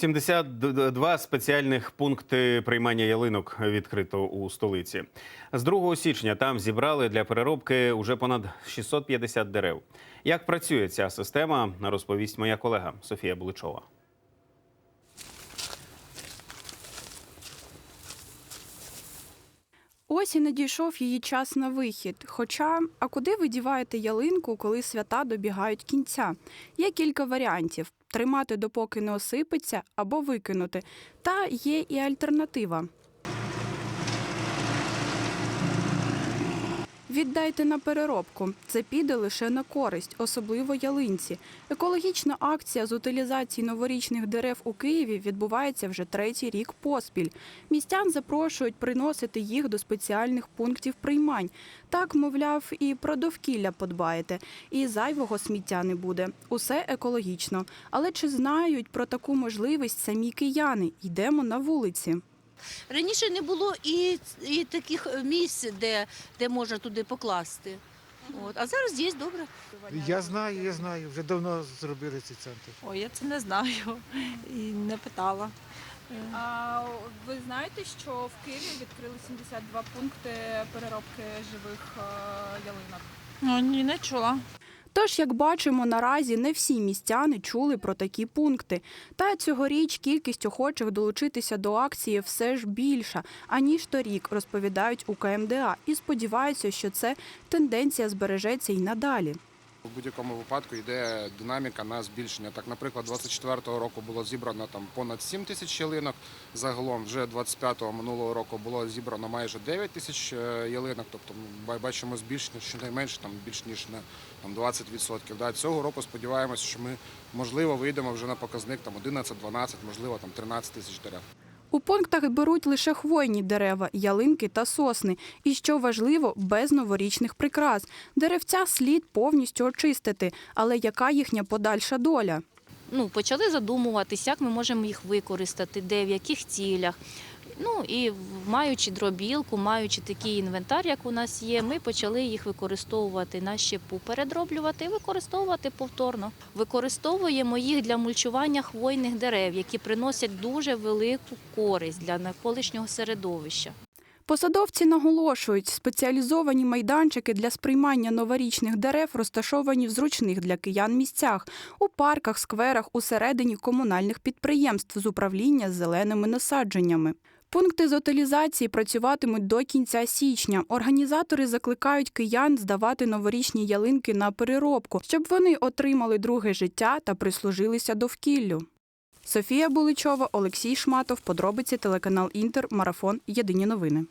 72 спеціальних пункти приймання ялинок відкрито у столиці. З 2 січня там зібрали для переробки уже понад 650 дерев. Як працює ця система, розповість моя колега Софія Буличова. Ось і надійшов її час на вихід. Хоча, а куди ви діваєте ялинку, коли свята добігають кінця? Є кілька варіантів: тримати допоки не осипеться або викинути. Та є і альтернатива. Віддайте на переробку. Це піде лише на користь, особливо ялинці. Екологічна акція з утилізації новорічних дерев у Києві відбувається вже третій рік поспіль. Містян запрошують приносити їх до спеціальних пунктів приймань. Так, мовляв, і про довкілля подбаєте, і зайвого сміття не буде. Усе екологічно. Але чи знають про таку можливість самі кияни? Йдемо на вулиці. Раніше не було і, і таких е, місць, де, де можна туди покласти. От. А зараз є добре. Я знаю, я знаю. Вже давно зробили цей центр. Ой, я це не знаю і не питала. А ви знаєте, що в Києві відкрили 72 пункти переробки живих е, ялинок? Ну, ні, не чула. Тож, як бачимо, наразі не всі містяни чули про такі пункти. Та цьогоріч кількість охочих долучитися до акції все ж більша, аніж торік, розповідають у КМДА, і сподіваються, що це тенденція збережеться й надалі. У будь-якому випадку йде динаміка на збільшення. Так, наприклад, 24-го року було зібрано там понад 7 тисяч ялинок. Загалом вже 25-го минулого року було зібрано майже 9 тисяч е, ялинок. Тобто ми бачимо збільшення щонайменше там більш ніж на там 20%. Да, цього року сподіваємося, що ми можливо вийдемо вже на показник там 11-12, можливо там 13 тисяч дерев. У пунктах беруть лише хвойні дерева, ялинки та сосни. І що важливо, без новорічних прикрас. Деревця слід повністю очистити. Але яка їхня подальша доля? Ну, почали задумуватись, як ми можемо їх використати, де, в яких цілях. Ну і маючи дробілку, маючи такий інвентар, як у нас є, ми почали їх використовувати на щепу, передроблювати і використовувати повторно. Використовуємо їх для мульчування хвойних дерев, які приносять дуже велику користь для навколишнього середовища. Посадовці наголошують, спеціалізовані майданчики для сприймання новорічних дерев розташовані в зручних для киян місцях у парках, скверах, усередині комунальних підприємств з управління зеленими насадженнями. Пункти з утилізації працюватимуть до кінця січня. Організатори закликають киян здавати новорічні ялинки на переробку, щоб вони отримали друге життя та прислужилися довкіллю. Софія Буличова, Олексій Шматов. Подробиці телеканал Інтер. Марафон. Єдині новини.